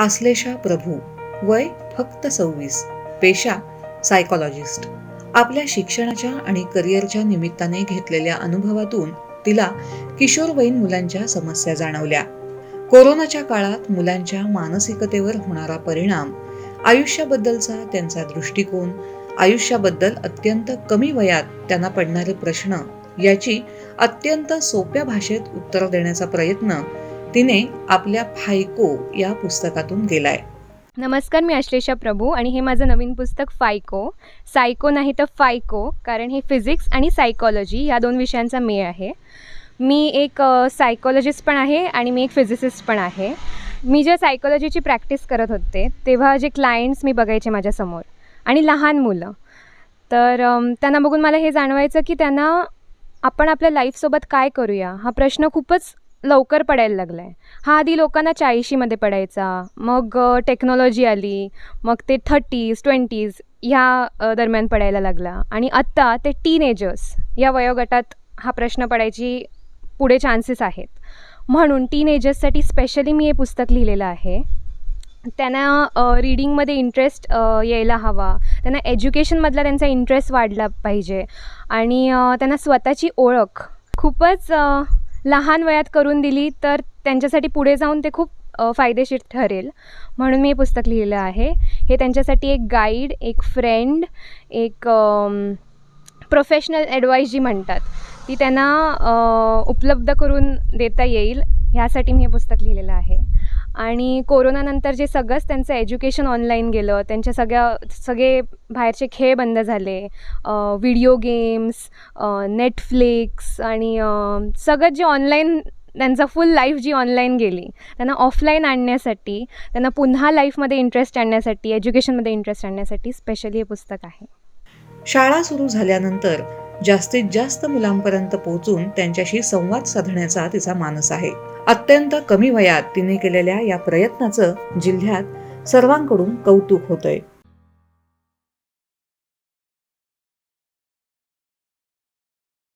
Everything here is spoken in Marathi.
आश्लेषा प्रभू वय फक्त सव्वीस पेशा सायकॉलॉजिस्ट आपल्या शिक्षणाच्या आणि करिअरच्या निमित्ताने घेतलेल्या अनुभवातून तिला किशोरवयीन मुलांच्या समस्या जाणवल्या. कोरोनाच्या काळात मुलांच्या मानसिकतेवर होणारा परिणाम आयुष्याबद्दलचा त्यांचा दृष्टिकोन आयुष्याबद्दल अत्यंत कमी वयात त्यांना पडणारे प्रश्न याची अत्यंत सोप्या भाषेत उत्तर देण्याचा प्रयत्न तिने आपल्या फायको या पुस्तकातून गेलाय. नमस्कार मी अश्लेषा प्रभू आणि हे माझं नवीन पुस्तक फायको. सायको नाही तर फायको कारण हे फिजिक्स आणि सायकॉलॉजी या दोन विषयांचा मेळ आहे. मी एक सायकॉलॉजिस्ट पण आहे आणि मी एक फिजिसिस्ट पण आहे. मी जेव्हा सायकॉलॉजीची प्रॅक्टिस करत होते तेव्हा जे क्लायंट्स मी बघायचे माझ्यासमोर आणि लहान मुलं. तर त्यांना बघून मला हे जाणवायचं की त्यांना आपण आपल्या लाईफसोबत काय करूया हा प्रश्न खूपच लवकर पडायला लागला आहे हा आधी लोकांना चाळीशीमध्ये पडायचा मग टेक्नॉलॉजी आली मग ते थर्टीज ट्वेंटीज ह्या दरम्यान पडायला लागला. आणि आत्ता ते टीनेजर्स या वयोगटात हा प्रश्न पडायची पुढे चान्सेस आहेत. म्हणून टीनेजर्ससाठी स्पेशली मी हे पुस्तक लिहिलेलं आहे. त्यांना रीडिंगमध्ये इंटरेस्ट यायला हवा. त्यांना एज्युकेशनमधला त्यांचा इंटरेस्ट वाढला पाहिजे. आणि त्यांना स्वतःची ओळख खूपच लहान वयात करून दिली तर त्यांच्यासाठी पुढे जाऊन ते खूप फायदेशीर ठरेल. म्हणून मी हे पुस्तक लिहिलं आहे. हे त्यांच्यासाठी एक गाईड एक फ्रेंड एक प्रोफेशनल ॲडवाईस जी म्हणतात ती त्यांना उपलब्ध करून देता येईल. ह्यासाठी मी हे पुस्तक लिहिलेलं आहे. आणि कोरोनानंतर जे सगळंच त्यांचं एज्युकेशन ऑनलाईन गेलं त्यांच्या सगळ्या सगळे बाहेरचे खेळ बंद झाले. व्हिडिओ गेम्स नेटफ्लिक्स आणि सगळं जे ऑनलाईन त्यांचा फुल लाईफ जी ऑनलाईन गेली त्यांना ऑफलाईन आणण्यासाठी त्यांना पुन्हा लाईफमध्ये इंटरेस्ट आणण्यासाठी एज्युकेशनमध्ये इंटरेस्ट आणण्यासाठी स्पेशली हे पुस्तक आहे. शाळा सुरू झाल्यानंतर जास्तीत जास्त मुलांपर्यंत पोहोचून त्यांच्याशी संवाद साधण्याचा तिचा मानस आहे. अत्यंत कमी वयात तिने केलेल्या या प्रयत्नाचं जिल्ह्यात सर्वांकडून कौतुक होतंय.